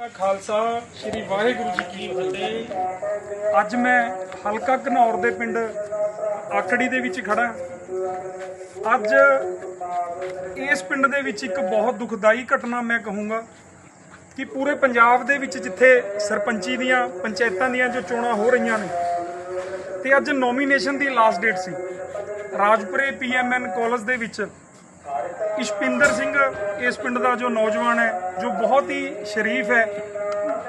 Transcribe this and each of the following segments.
ਖਾਲਸਾ, ਸ੍ਰੀ ਵਾਹਿਗੁਰੂ ਜੀ ਕੀ ਫਤਿਹ। ਅੱਜ ਮੈਂ ਹਲਕਾ ਘਨੌਰ ਦੇ ਪਿੰਡ ਆਕੜੀ ਦੇ ਵਿੱਚ ਖੜਾ ਅੱਜ ਇਸ ਪਿੰਡ ਦੇ ਵਿੱਚ ਇੱਕ ਬਹੁਤ ਦੁਖਦਾਈ ਘਟਨਾ ਮੈਂ ਕਹੂੰਗਾ ਕਿ ਪੂਰੇ ਪੰਜਾਬ ਦੇ ਵਿੱਚ ਜਿੱਥੇ ਸਰਪੰਚੀ ਦੀਆਂ, ਪੰਚਾਇਤਾਂ ਦੀਆਂ ਜੋ ਚੋਣਾਂ ਹੋ ਰਹੀਆਂ ਨੇ, ਤੇ ਅੱਜ ਨੋਮੀਨੇਸ਼ਨ ਦੀ ਲਾਸਟ ਡੇਟ ਸੀ। ਰਾਜਪੁਰੇ ਪੀਐਮਐਨ ਕਾਲਜ ਦੇ ਵਿੱਚ ਇਸ਼ਪਿੰਦਰ ਸਿੰਘ ਇਸ ਪਿੰਡ ਦਾ ਜੋ ਨੌਜਵਾਨ ਹੈ, ਜੋ ਬਹੁਤ ਹੀ ਸ਼ਰੀਫ ਹੈ,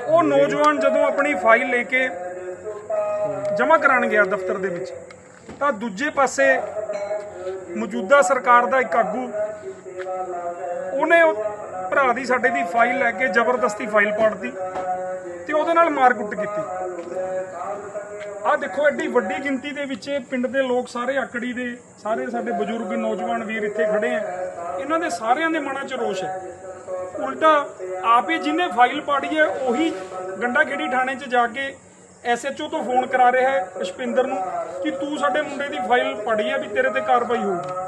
ਉਹ ਨੌਜਵਾਨ ਜਦੋਂ ਆਪਣੀ ਫਾਈਲ ਲੈ ਕੇ ਜਮ੍ਹਾਂ ਕਰਾਉਣ ਗਿਆ ਦਫ਼ਤਰ ਦੇ ਵਿੱਚ, ਤਾਂ ਦੂਜੇ ਪਾਸੇ ਮੌਜੂਦਾ ਸਰਕਾਰ ਦਾ ਇੱਕ ਆਗੂ, ਉਹਨੇ ਉਹ ਭਰਾ ਦੀ ਸਾਡੇ ਦੀ ਫਾਈਲ ਲੈ ਕੇ ਜ਼ਬਰਦਸਤੀ ਫਾਈਲ ਪਾੜਤੀ ਤੇ ਉਹਦੇ ਨਾਲ ਮਾਰ ਕੁੱਟ ਕੀਤੀ। ਦੇਖੋ ਐਡੀ ਵੱਡੀ ਗਿਣਤੀ ਦੇ ਵਿੱਚ ਇਹ ਪਿੰਡ ਦੇ ਲੋਕ ਸਾਰੇ ਆਕੜੀ ਦੇ ਸਾਰੇ ਸਾਡੇ ਬਜ਼ੁਰਗ ਨੌਜਵਾਨ ਵੀਰ ਇੱਥੇ ਖੜੇ ਆ। ਇਹਨਾਂ ਦੇ ਸਾਰਿਆਂ ਦੇ ਮਨਾਂ 'ਚ ਰੋਸ਼ ਹੈ। ਉਲਟਾ ਆਪ ਹੀ ਜਿਹਨੇ ਫਾਈਲ ਪਾੜੀ ਹੈ ਉਹੀ ਗੰਡਾ ਖੇੜੀ ਥਾਣੇ 'ਚ ਜਾ ਕੇ ਐਸਐਚਓ ਤੋਂ ਫੋਨ ਕਰਾ ਰਿਹਾ ਹੈ ਅਸ਼ਪਿੰਦਰ ਨੂੰ ਕਿ ਤੂੰ ਸਾਡੇ ਮੁੰਡੇ ਦੀ ਫਾਈਲ ਪੜੀ ਹੈ ਵੀ ਤੇਰੇ ਤੇ ਕਾਰਵਾਈ ਹੋਊਗੀ।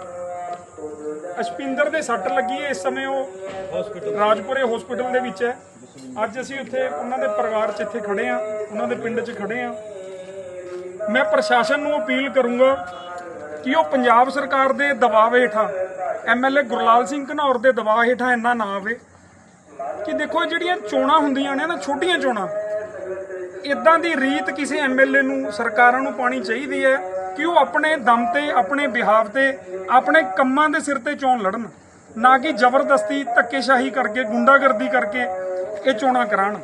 ਅਸ਼ਪਿੰਦਰ ਦੇ ਸੱਟ ਲੱਗੀ ਹੈ ਇਸ ਸਮੇਂ ਉਹ ਰਾਜਪੁਰੇ ਹਸਪੀਟਲ ਦੇ ਵਿੱਚ ਹੈ। ਅੱਜ ਅਸੀਂ ਉੱਥੇ ਉਹਨਾਂ ਦੇ ਪਰਿਵਾਰ 'ਚ ਇੱਥੇ ਖੜੇ ਆ ਉਹਨਾਂ ਦੇ ਪਿੰਡ 'ਚ ਖੜੇ ਆ ਮੈਂ ਪ੍ਰਸ਼ਾਸਨ ਨੂੰ ਅਪੀਲ ਕਰੂੰਗਾ ਕਿ ਉਹ ਪੰਜਾਬ ਸਰਕਾਰ ਦੇ ਦਬਾਅ ਹੇਠਾਂ ਐਮਐਲਏ ਗੁਰਲਾਲ ਸਿੰਘ ਘਨੌਰ ਦੇ ਦਬਾਅ ਹੇਠਾਂ ਇੰਨਾ ਨਾ ਆਵੇ ਕਿ ਦੇਖੋ ਜਿਹੜੀਆਂ ਚੋਣਾਂ ਹੁੰਦੀਆਂ ਨੇ ਨਾ, ਛੋਟੀਆਂ ਚੋਣਾਂ ਇਦਾਂ ਦੀ ਰੀਤ ਕਿਸੇ ਐਮਐਲਏ ਨੂੰ, ਸਰਕਾਰਾਂ ਨੂੰ ਪਾਣੀ ਚਾਹੀਦੀ ਹੈ ਕਿ ਉਹ ਆਪਣੇ ਦਮ ਤੇ, ਆਪਣੇ ਬਿਹਾਵ ਤੇ, ਆਪਣੇ ਕੰਮਾਂ ਦੇ ਸਿਰ ਤੇ ਚੋਣ ਲੜਨ, ਨਾ ਕਿ ਜ਼ਬਰਦਸਤੀ ਧੱਕੇਸ਼ਾਹੀ ਕਰਕੇ, ਗੁੰਡਾਗਰਦੀ ਕਰਕੇ ਇਹ ਚੋਣਾਂ ਕਰਾਉਣ।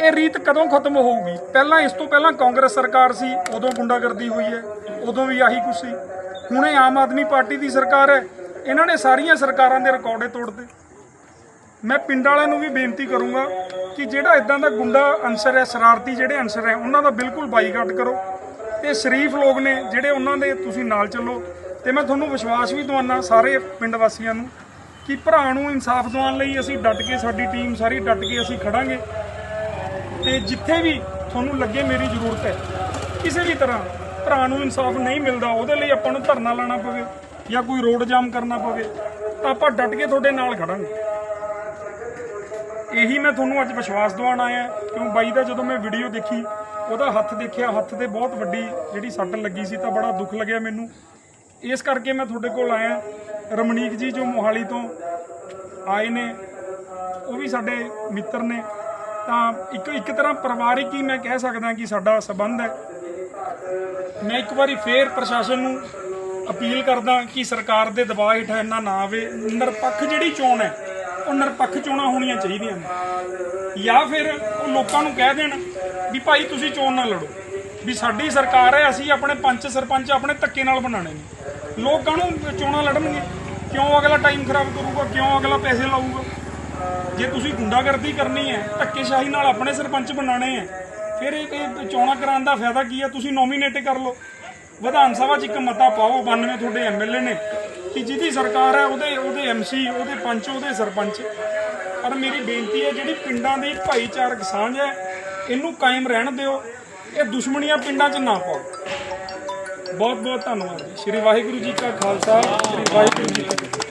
ਇਹ ਰੀਤ ਕਦੋਂ ਖਤਮ ਹੋਊਗੀ? ਪਹਿਲਾਂ ਇਸ ਤੋਂ ਪਹਿਲਾਂ ਕਾਂਗਰਸ ਸਰਕਾਰ ਸੀ, ਉਦੋਂ ਗੁੰਡਾਗਰਦੀ ਹੋਈ ਹੈ, ਉਦੋਂ ਵੀ ਆਹੀ ਕੁਛ ਸੀ। ਹੁਣ ਇਹ ਆਮ ਆਦਮੀ ਪਾਰਟੀ ਦੀ ਸਰਕਾਰ ਹੈ। ਇਹਨਾਂ ਨੇ ਸਾਰੀਆਂ ਸਰਕਾਰਾਂ ਦੇ ਰਿਕਾਰਡੇ ਤੋੜਦੇ ਮੈਂ ਪਿੰਡ ਵਾਲਿਆਂ ਨੂੰ ਵੀ ਬੇਨਤੀ ਕਰੂੰਗਾ ਕਿ ਜਿਹੜਾ ਇਦਾਂ ਦਾ ਗੁੰਡਾ ਅਨਸਰ ਹੈ, ਸ਼ਰਾਰਤੀ ਜਿਹੜੇ ਅਨਸਰ ਹੈ, ਉਹਨਾਂ ਦਾ ਬਿਲਕੁਲ ਬਾਈਕਾਟ ਕਰੋ। ਤੇ ਸ਼ਰੀਫ ਲੋਕ ਨੇ, ਜਿਹੜੇ ਉਹਨਾਂ ਦੇ ਤੁਸੀਂ ਨਾਲ ਚੱਲੋ। ਤੇ ਮੈਂ ਤੁਹਾਨੂੰ ਵਿਸ਼ਵਾਸ ਵੀ ਦਵਾਨਾ ਸਾਰੇ ਪਿੰਡ ਵਾਸੀਆਂ ਨੂੰ ਕਿ ਭਰਾ ਨੂੰ ਇਨਸਾਫ ਦਿਵਾਉਣ ਲਈ ਅਸੀਂ ਡਟ ਕੇ ਸਾਡੀ ਟੀਮ ਸਾਰੀ ਡਟ ਕੇ ਅਸੀਂ ਖੜਾਂਗੇ। ਤੇ ਜਿੱਥੇ ਵੀ ਤੁਹਾਨੂੰ ਲੱਗੇ ਮੇਰੀ ਜ਼ਰੂਰਤ ਹੈ, ਕਿਸੇ ਵੀ ਤਰ੍ਹਾਂ ਭਰਾ ਨੂੰ ਇਨਸਾਫ ਨਹੀਂ ਮਿਲਦਾ, ਉਹਦੇ ਲਈ ਆਪਾਂ ਨੂੰ ਧਰਨਾ ਲਾਣਾ ਪਵੇ ਜਾਂ ਕੋਈ ਰੋਡ ਜਾਮ ਕਰਨਾ ਪਵੇ, ਤਾਂ ਆਪਾਂ ਡਟ ਕੇ ਤੁਹਾਡੇ ਨਾਲ ਖੜਾਂਗੇ। ਇਹੀ ਮੈਂ ਤੁਹਾਨੂੰ ਅੱਜ ਵਿਸ਼ਵਾਸ ਦਿਵਾਉਣ ਆਇਆ, ਕਿਉਂ ਬਾਈ ਦਾ ਜਦੋਂ ਮੈਂ ਵੀਡੀਓ ਦੇਖੀ, ਉਹਦਾ ਹੱਥ ਦੇਖਿਆ, ਹੱਥ ਤੇ ਬਹੁਤ ਵੱਡੀ ਜਿਹੜੀ ਸੱਟ ਲੱਗੀ ਸੀ, ਤਾਂ ਬੜਾ ਦੁੱਖ ਲੱਗਿਆ ਮੈਨੂੰ। ਇਸ ਕਰਕੇ ਮੈਂ ਤੁਹਾਡੇ ਕੋਲ ਆਇਆ ਰਮਣੀਕ ਜੀ ਜੋ ਮੋਹਾਲੀ ਤੋਂ ਆਏ ਨੇ, ਉਹ ਵੀ ਸਾਡੇ ਮਿੱਤਰ ਨੇ। ਤਾਂ ਇੱਕ ਇੱਕ ਤਰ੍ਹਾਂ ਪਰਿਵਾਰਿਕ ਹੀ ਮੈਂ ਕਹਿ ਸਕਦਾ ਕਿ ਸਾਡਾ ਸਬੰਧ ਹੈ। ਮੈਂ ਇੱਕ ਵਾਰੀ ਫੇਰ ਪ੍ਰਸ਼ਾਸਨ ਨੂੰ ਅਪੀਲ ਕਰਦਾ ਕਿ ਸਰਕਾਰ ਦੇ ਦਬਾਅ ਹੇਠ ਇੰਨਾ ਨਾ ਆਵੇ। ਨਿਰਪੱਖ ਜਿਹੜੀ ਚੋਣ ਹੈ, ਉਹ ਨਿਰਪੱਖ ਚੋਣਾਂ ਹੋਣੀਆਂ ਚਾਹੀਦੀਆਂ ਨੇ। ਜਾਂ ਫਿਰ ਉਹ ਲੋਕਾਂ ਨੂੰ ਕਹਿ ਦੇਣ ਵੀ ਭਾਈ ਤੁਸੀਂ ਚੋਣ ਨਾ ਲੜੋ। ਵੀ ਸਾਡੀ ਸਰਕਾਰ ਹੈ, ਅਸੀਂ ਆਪਣੇ ਪੰਚ ਸਰਪੰਚ ਆਪਣੇ ਧੱਕੇ ਨਾਲ ਬਣਾਣੇ ਨੇ। ਲੋਕਾਂ ਨੂੰ ਚੋਣਾਂ ਲੜਨਗੇ? ਕਿਉਂ ਅਗਲਾ ਟਾਈਮ ਖਰਾਬ ਕਰੂਗਾ? ਕਿਉਂ ਅਗਲਾ ਪੈਸੇ ਲਾਊਗਾ? ਜੇ ਤੁਸੀਂ ਗੁੰਡਾਗਰਦੀ ਕਰਨੀ ਹੈ, ਧੱਕੇਸ਼ਾਹੀ ਨਾਲ ਆਪਣੇ ਸਰਪੰਚ ਬਣਾਣੇ ਹੈ, ਫਿਰ ਇਹ ਚੋਣਾਂ ਕਰਾਉਣ ਦਾ ਫਾਇਦਾ ਕੀ ਹੈ? ਤੁਸੀਂ ਨੋਮੀਨੇਟ ਕਰ ਲਓ। ਵਿਧਾਨ ਸਭਾ 'ਚ ਇੱਕ ਮਤਾ ਪਾਓ 92 ਤੁਹਾਡੇ ਐਮਐਲਏ ਨੇ, ਕਿ ਜਿਹਦੀ ਸਰਕਾਰ ਹੈ, ਉਹਦੇ ਉਹਦੇ ਐਮਸੀ ਉਹਦੇ ਪੰਚ, ਉਹਦੇ ਸਰਪੰਚ। ਪਰ ਮੇਰੀ ਬੇਨਤੀ ਹੈ, ਜਿਹੜੀ ਪਿੰਡਾਂ ਦੀ ਭਾਈਚਾਰਕ ਸਾਂਝ ਹੈ, ਇਹਨੂੰ ਕਾਇਮ ਰਹਿਣ ਦਿਓ। ਇਹ ਦੁਸ਼ਮਣੀਆਂ ਪਿੰਡਾਂ 'ਚ ਨਾ ਪਾਓ। ਬਹੁਤ ਬਹੁਤ ਧੰਨਵਾਦ ਜੀ। ਸ਼੍ਰੀ ਵਾਹਿਗੁਰੂ ਜੀ ਕਾ ਖਾਲਸਾ, ਸ਼੍ਰੀ ਵਾਹਿਗੁਰੂ ਜੀ ਕੀ ਫਤਿਹ।